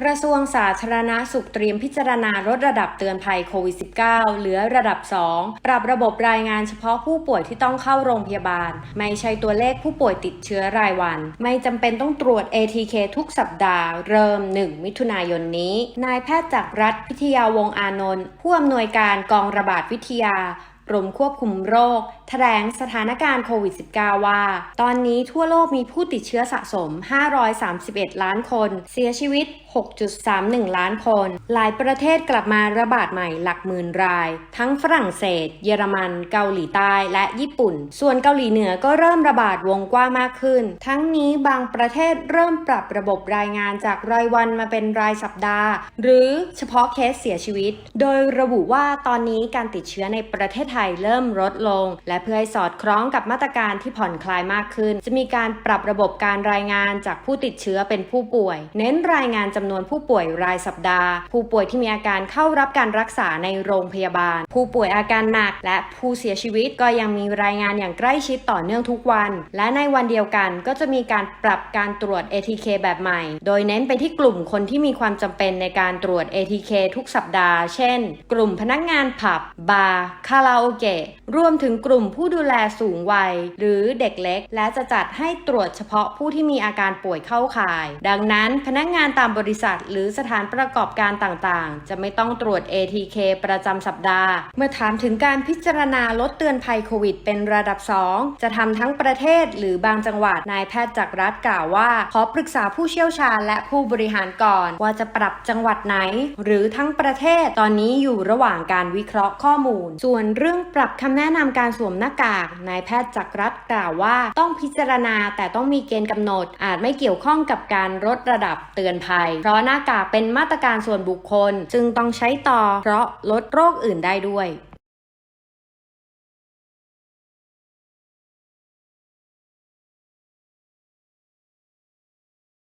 กระทรวงสาธารณาสุขเตรียมพิจารณาลดระดับเตือนภัยโควิด -19 เหลือระดับ 2 ปรับระบบรายงานเฉพาะผู้ป่วยที่ต้องเข้าโรงพยาบาล ไม่ใช่ตัวเลขผู้ป่วยติดเชื้อรายวัน ไม่จำเป็นต้องตรวจ ATK ทุกสัปดาห์ เริ่ม 1 มิถุนายนนี้ นายแพทย์จากรัฐพิทยาวงอานนท์ผู้อำนวยการกองระบาดวิทยากรมควบคุมโรค ถลงสถานการณ์โควิด -19 ว่า ตอนนี้ทั่วโลกมีผู้ติดเชื้อสะสม 531 ล้านคน เสียชีวิต 6.31 ล้านคน หลายประเทศกลับมาระบาดใหม่หลักหมื่นราย ทั้งฝรั่งเศส เยอรมัน เกาหลีใต้และญี่ปุ่น ส่วนเกาหลีเหนือก็เริ่มระบาดวงกว้างมากขึ้น ทั้งนี้บางประเทศเริ่มปรับระบบรายงานจากรายวันมาเป็นรายสัปดาห์ หรือเฉพาะเคสเสียชีวิต โดยระบุว่าตอนนี้การติดเชื้อในประเทศไทยเริ่มลดลง และเพื่อให้สอดคล้องกับมาตรการที่ผ่อนคลายมากขึ้น จะมีการปรับระบบการรายงานจากผู้ติดเชื้อเป็นผู้ป่วย เน้นรายงานจำนวนผู้ป่วยรายสัปดาห์ ผู้ป่วยที่มีอาการเข้ารับการรักษาในโรงพยาบาล ผู้ป่วยอาการหนัก และผู้เสียชีวิตก็ยังมีรายงานอย่างใกล้ชิดต่อเนื่องทุกวัน และในวันเดียวกันก็จะมีการปรับการตรวจ ATK แบบใหม่ โดยเน้นไปที่กลุ่มคนที่มีความจำเป็นในการตรวจ ATK ทุกสัปดาห์ เช่น กลุ่มพนักงานผับบาร์คาราโอเกะรวมถึงกลุ่มผู้ดูแลสูงวัย หรือเด็กเล็ก และจะจัดให้ตรวจเฉพาะผู้ที่มีอาการป่วยเข้าข่าย ดังนั้นพนักงานตามบริษัท หรือสถานประกอบการต่างๆ จะไม่ต้องตรวจ ATK ประจำสัปดาห์ เมื่อถามถึงการพิจารณาลดเตือนภัยโควิด เป็นระดับ 2 จะทำทั้งประเทศหรือบางจังหวัดนายแพทย์จากรัฐกล่าวว่า ขอปรึกษาผู้เชี่ยวชาญและผู้บริหารก่อนว่าจะปรับจังหวัดไหน หรือทั้งประเทศตอนนี้อยู่ระหว่างการวิเคราะห์ข้อมูล ส่วนเรื่องปรับคำแนะนำการสวมหน้ากาก นายแพทย์จักรัฐกล่าวว่า ต้องพิจารณาแต่ต้องมีเกณฑ์กำหนด อาจไม่เกี่ยวข้องกับการลดระดับเตือนภัย เพราะหน้ากากเป็นมาตรการส่วนบุคคล จึงต้องใช้ต่อ เพราะลดโรคอื่นได้ด้วย